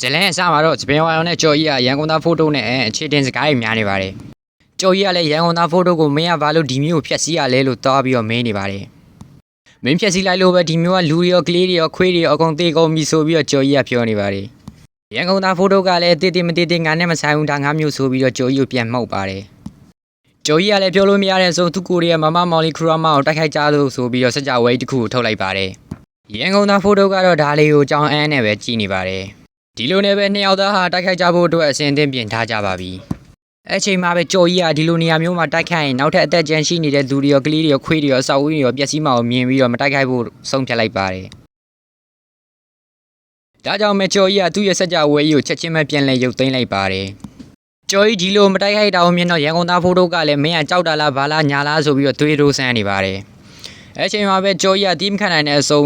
ဇလန်အစမှာတော့စပင်ဝါယောနဲ့ကြော်ကြီးကရန်ကုန်သားဖိုတိုနဲ့အခြေတင်စကားတွေများနေပါတယ်ကြော်ကြီးကလည်းရန်ကုန်သားဖိုတိုကိုမင်းကဘာလို့ဒီမျိုးကိုဖျက်ဆီးရလဲလို့တောင်းပြီးတော့မင်းနေပါတယ်မင်းဖျက်ဆီးလိုက်လို့ပဲဒီမျိုးကလူတွေရောကလေးတွေရောခွေးတွေရောအကုန်သေးကုန်ပြီဆိုပြီးတော့ကြော်ကြီးကပြောနေပါတယ်ရန်ကုန်သားဖိုတိုကလည်းတေးတေးမတေးတေးငါနဲ့မဆိုင်ဘူးဒါငါမျိုးဆိုပြီးတော့ကြော်ကြီးကိုပြန်မှုတ်ပါတယ်ကြော်ကြီးကလည်းပြောလို့မရတဲ့ဆိုသူကိုရီးယားမမမော်လီခရမကိုတိုက်ခိုက်ကြလို့ဆိုပြီးတော့စကြဝဠာတစ်ခုကိုထုတ်လိုက်ပါတယ်ရန်ကုန်သားဖိုတိုကတော့ဒါလေးကိုကြောင်းအန်းနဲ့ပဲကြည်နေပါတယ် ဒီလိုနဲ့ပဲနှစ်ယောက်သားဟာတိုက်ခိုက်ကြဖို့အတွက်အစဉ်အသင့်ပြင်ထားကြပါပြီ။အဲ့ချိန်မှာပဲကြော်ကြီးကဒီလိုနေရာမျိုးမှာတိုက်ခိုက်ရင်နောက်ထပ်အသက်ကျန်ရှိနေတဲ့လူတွေရောကလေးတွေရောခွေးတွေရောစောက်ဝင်းတွေရောပျက်စီးမှာကိုမြင်ပြီးတော့မတိုက်ခိုက်ဖို့ဆုံးဖြတ်လိုက်ပါတယ်။ဒါကြောင့်မဲကြော်ကြီးကသူ့ရဲ့စက်ကြဝဲကြီးကိုချက်ချင်းပဲပြန်လဲရုပ်သိမ်းလိုက်ပါတယ်။ကြော်ကြီးဒီလိုမတိုက်ခိုက်တာကိုမြင်တော့ရန်ကုန်သားဖိုးတို့ကလည်းမင်းကကြောက်တာလားဘာလားညာလားဆိုပြီးတော့သွေးတိုးဆန်းနေပါတယ်။အဲ့ချိန်မှာပဲကြော်ကြီးကတီးမခံနိုင်တဲ့အစုံ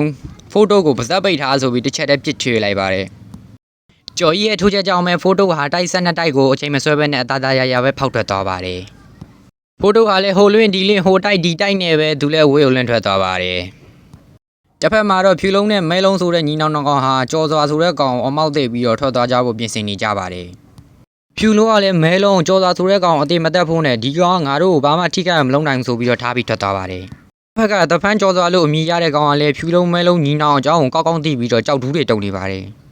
ဖိုးတို့ကိုပါဇက်ပိတ်ထားဆိုပြီးတစ်ချက်တည်းပစ်ချွေလိုက်ပါတယ်။ ကျော်ကြီးရဲ့ထိုးချက်ကြောင့်ပဲဖိုးတိုဟာတိုက်ဆက်နှစ်တိုက်ကိုအချိန်မဆွဲဘဲနဲ့အသားသားရရပဲဖောက်ထွက်သွားပါတယ်။ဖိုးတိုဟာလည်းဟိုလွင့်ဒီလင့်ဟိုတိုက်ဒီတိုက်နဲ့ပဲသူလည်းဝေးကိုလွင့်ထွက်သွားပါတယ်။တစ်ဖက်မှာတော့ဖြူလုံးနဲ့မဲလုံးဆိုတဲ့ညီနောင်နှကောင်ဟာကြော်စွာဆိုတဲ့ကောင်အမောက်သိပ်ပြီးတော့ထွက်သွားကြဖို့ပြင်ဆင်နေကြပါတယ်။ဖြူလုံးကလည်းမဲလုံးကြော်စွာဆိုတဲ့ကောင်အတိမတက်ဖို့နဲ့ဒီကောင်ကငါတို့ကိုဘာမှထိခိုက်မလုံးနိုင်ဘူးဆိုပြီးတော့ထားပြီးထွက်သွားပါတယ်။တစ်ဖက်ကတဖန်ကြော်စွာလို့အမည်ရတဲ့ကောင်ကလည်းဖြူလုံးမဲလုံးညီနောင်အကြောင်းကိုကောက်ကောက်သိပြီးတော့ကြောက်တူးတွေတုံနေပါတယ်။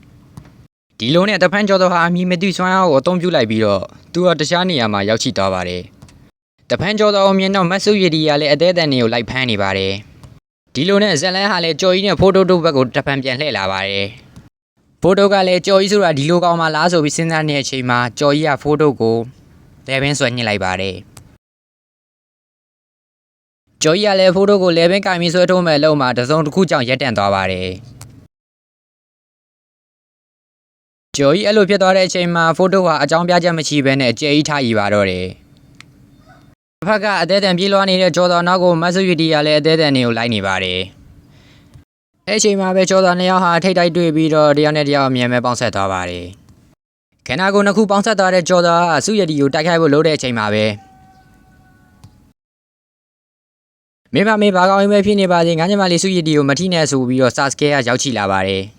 ဒီလိုနဲ့တဖန်ကျော်တော်ဟာအမည်မသိစွမ်းအားကိုအသုံးပြုလိုက်ပြီးတော့သူကတခြားနေရာမှာရောက်ရှိသွားပါတယ်။တဖန်ကျော်တော်ကိုမြင်တော့မတ်ဆုရည်ဒီကလည်းအသေးအတန်တွေကိုလိုက်ဖမ်းနေပါတယ်။ဒီလိုနဲ့ဇက်လန်ဟာလည်းကြော်ကြီးနဲ့ဖိုတိုတို့ဘက်ကိုတဖန်ပြန်လှည့်လာပါတယ်။ဖိုတိုကလည်းကြော်ကြီးဆိုတာဒီလိုကောင်းမှလားဆိုပြီးစဉ်းစားနေတဲ့အချိန်မှာကြော်ကြီးကဖိုတိုကိုလဲပင်းဆွဲညှစ်လိုက်ပါတယ်။ကြော်ကြီးကလည်းဖိုတိုကိုလဲပင်းကင်ပြီးဆွဲထိုးမဲ့အလုံးမှာတစုံတစ်ခုကြောင့်ရက်တန့်သွားပါတယ်။ ကျော်ကြီးအဲ့လိုဖြစ်သွားတဲ့အချိန်မှာဖိုတိုဟာအကြောင်းပြချက်မရှိဘဲနဲ့ကြဲကြီးထားရပါတော့တယ်။တစ်ဖက်ကအသေးတန်ပြေးလွှားနေတဲ့ကျော်တော်နောက်ကိုမတ်ဆူရီတီကလည်းအသေးတန်တွေကိုလိုက်နေပါတယ်။အဲ့အချိန်မှာပဲကျော်တော်နှစ်ယောက်ဟာထိတ်တိုက်တွေ့ပြီးတော့တယောက်နဲ့တယောက်အမြင်မဲ့ပေါင်းဆက်သွားပါတယ်။ခန္ဓာကိုယ်နှစ်ခုပေါင်းဆက်သွားတဲ့ကျော်တော်ကဆူရီတီကိုတိုက်ခိုက်ဖို့လုပ်တဲ့အချိန်မှာပဲမင်းမမေးဘာကောင်းရင်ပဲဖြစ်နေပါစေငါညမလေးဆူရီတီကိုမထိနဲ့ဆိုပြီးတော့ဆာစကဲကရောက်ချီလာပါတယ်။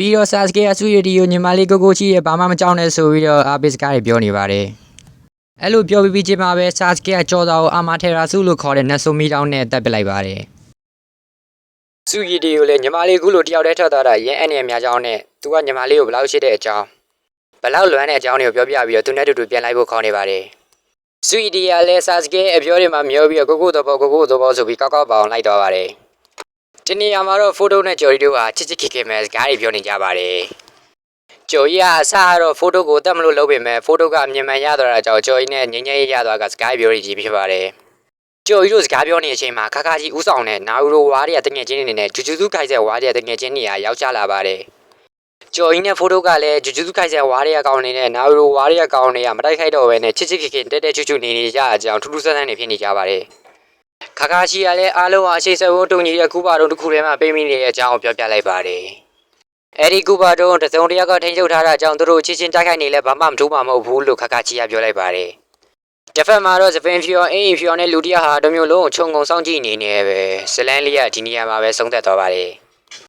ပြီးတော့ Sasuke အဆူရတီကိုညီမလေးကိုကိုချီရဲ့ဘာမှမကြောက်နဲ့ဆိုပြီးတော့အာဘစ်စကားတွေပြောနေပါတယ်။အဲ့လိုပြောပြီးပြီးချင်းမှာပဲ Sasuke ကကြောသားကိုအာမထေရာစုလို့ခေါ်တဲ့နတ်ဆိုမီတောင်းနဲ့တက်ပစ်လိုက်ပါတယ်။ဆူရတီကိုလည်းညီမလေးခုလိုတယောက်တည်းထွက်သွားတာရင်းအနေများကြောင်းနဲ့သူကညီမလေးကိုဘယ်လောက်ရှိတဲ့အကြောင်းဘယ်လောက်လွမ်းတဲ့အကြောင်းတွေကိုပြောပြပြီးတော့သူနဲ့တူတူပြန်လိုက်ဖို့ခေါ်နေပါတယ်။ဆူရတီကလည်း Sasuke အပြောတွေမှာမျောပြီးတော့ကိုကိုတော့ကိုကိုတော့ဆိုပြီးကောက်ကောက်ပေါအောင်လိုက်သွားပါတယ်။ ဒီနေရာမှာတော့ဖိုတိုနဲ့ဂျော်ရီတို့ဟာချစ်ချစ်ခင်ခင်ပဲစကားတွေပြောနေကြပါတယ်။ဂျော်ရီကအစားကတော့ဖိုတိုကိုတတ်မလို့လုပ်ပေမဲ့ဖိုတိုကအမြင်မှန်ရသွားတာကြောင့်ဂျော်ရီနဲ့ငင်းငယ်ရရသွားကစကားပြောနေကြီးဖြစ်ပါတယ်။ဂျော်ရီတို့စကားပြောနေတဲ့အချိန်မှာခါခါကြီးဥဆောင်တဲ့နာယူရိုဝါတွေကတငယ်ချင်းတွေနဲ့ဂျူဂျူဇူခိုက်ဆက်ဝါတွေကတငယ်ချင်းတွေကရောက်ချလာပါတယ်။ဂျော်ရီနဲ့ဖိုတိုကလည်းဂျူဂျူဇူခိုက်ဆက်ဝါတွေကကောင်းနေတဲ့နာယူရိုဝါတွေကကောင်းတွေကမတိုက်ခိုက်တော့ဘဲနဲ့ချစ်ချစ်ခင်ခင်တက်တက်ချွတ်ချွတ်နေနေကြအကြောင်းထူးထူးဆန်းဆန်းနေဖြစ်နေကြပါတယ်။ ခါခါရှိရလဲအားလုံးအရှိစဝုံတုံကြီးရဲ့ကူပါတုံတစ်ခုထဲမှာပိတ်မိနေတဲ့အကြောင်းကိုပြောပြလိုက်ပါတယ်။အဲဒီကူပါတုံတစုံတစ်ယောက်ကထိန်းချုပ်ထားတာကြောင့်သူတို့ချင်းချင်းတိုက်ခိုက်နေလဲဘာမှမထူးမှာမဟုတ်ဘူးလို့ခါခါချီကပြောလိုက်ပါတယ်။တစ်ဖက်မှာတော့စပင်ဖျော်အင်းဖျော်နဲ့လူတယောက်ဟာတစ်မျိုးလုံးကိုခြုံငုံစောင့်ကြည့်နေနေပဲဇလန်းလေးကဒီနေရာမှာပဲဆုံးသက်သွားပါတယ်။